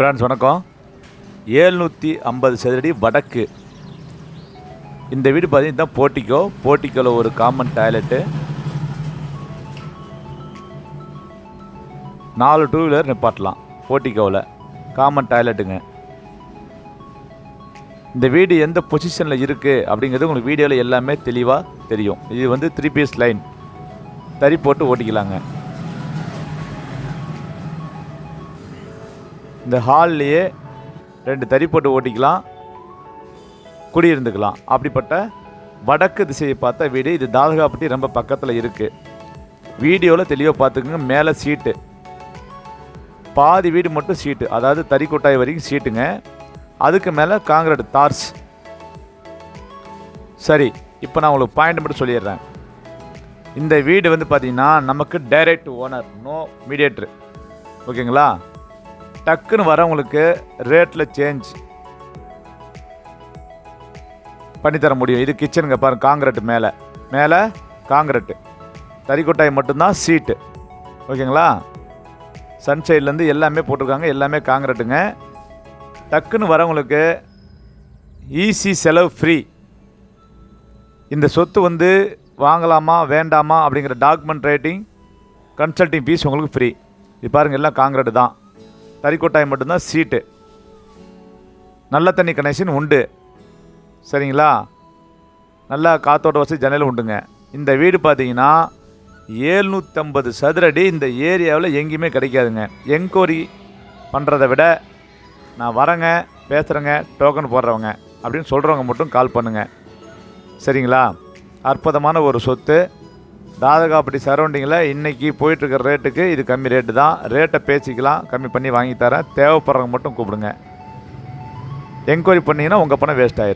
Friends வணக்கம். ஏழ்நூற்றி ஐம்பது சதுரடி வடக்கு. இந்த வீடு பார்த்தீங்கன்னா தான் போர்ட்டிக்கோ போர்ட்டிக்கோவில் ஒரு காமன் டாய்லெட்டு நாலு டூ வீலர் நிப்பாட்டலாம். போர்ட்டிக்கோவில் காமன் டாய்லெட்டுங்க இந்த வீடு எந்த பொசிஷனில் இருக்குது அப்படிங்கிறது உங்களுக்கு வீடியோவில் எல்லாமே தெளிவாக தெரியும். இது வந்து த்ரீ பீஸ் லைன் தறி போட்டு ஓட்டிக்கலாங்க. இந்த ஹால்லையே ரெண்டு தறி போட்டு ஓட்டிக்கலாம் குடியிருந்துக்கலாம். அப்படிப்பட்ட வடக்கு திசையை பார்த்த வீடு இது தாதகாப்பட்டி ரொம்ப பக்கத்தில் இருக்குது வீடியோவில் தெளிவாக பார்த்துக்குங்க மேலே சீட்டு. பாதி வீடு மட்டும் சீட்டு அதாவது தறி கொட்டாய் வரைக்கும் சீட்டுங்க. அதுக்கு மேலே காங்கிரட் தார்ஸ். சரி இப்போ நான் உங்களுக்கு பாயிண்ட் மட்டும் சொல்லிடுறேன். இந்த வீடு வந்து பார்த்திங்கன்னா நமக்கு டைரக்ட் ஓனர் நோ மீடியேட்ரு ஓகேங்களா? டக்குன்னு வரவங்களுக்கு ரேட்டில் சேஞ்ச் பண்ணித்தர முடியும். இது கிச்சனுங்க பாருங்க காங்கிரட்டு மேலே. மேலே காங்கிரட்டு தறிக்கொட்டாய் மட்டும்தான் சீட்டு ஓகேங்களா? சன்சைட்லேருந்து எல்லாமே போட்டிருக்காங்க. எல்லாமே காங்கிரட்டுங்க டக்குன்னு வரவங்களுக்கு ஈஸி செலவு ஃப்ரீ இந்த சொத்து வந்து வாங்கலாமா வேண்டாமா அப்படிங்கிற டாக்குமெண்ட் ரைட்டிங் கன்சல்ட்டிங் ஃபீஸ் உங்களுக்கு ஃப்ரீ இது பாருங்கள் எல்லாம் காங்கிரட்டு தான். தறிக்கொட்டாய் மட்டும்தான் சீட்டு. நல்ல தண்ணி கனெக்ஷன் உண்டு. சரிங்களா? நல்லா காத்தோட்ட வசதி ஜன்னல் உண்டுங்க. இந்த வீடு பார்த்தீங்கன்னா ஏழ்நூற்றம்பது சதுரடி இந்த ஏரியாவில் எங்கேயுமே கிடைக்காதுங்க. என்கொயரி பண்ணுறதை விட நான் வரேங்க பேசுகிறேங்க டோக்கன் போடுறவங்க அப்படின்னு சொல்கிறவங்க மட்டும் கால் பண்ணுங்கள் சரிங்களா? அற்புதமான ஒரு சொத்து. தாதகாப்பட்டி சரௌண்டிங்கில் இன்றைக்கி போயிட்டுருக்கிற ரேட்டுக்கு இது கம்மி ரேட்டு தான். ரேட்டை பேசிக்கலாம். கம்மி பண்ணி வாங்கி தரேன். தேவைப்படுறவங்க மட்டும் கூப்பிடுங்க. என்கொயரி பண்ணிங்கன்னா உங்கள் பணம் வேஸ்ட் ஆயிரும்.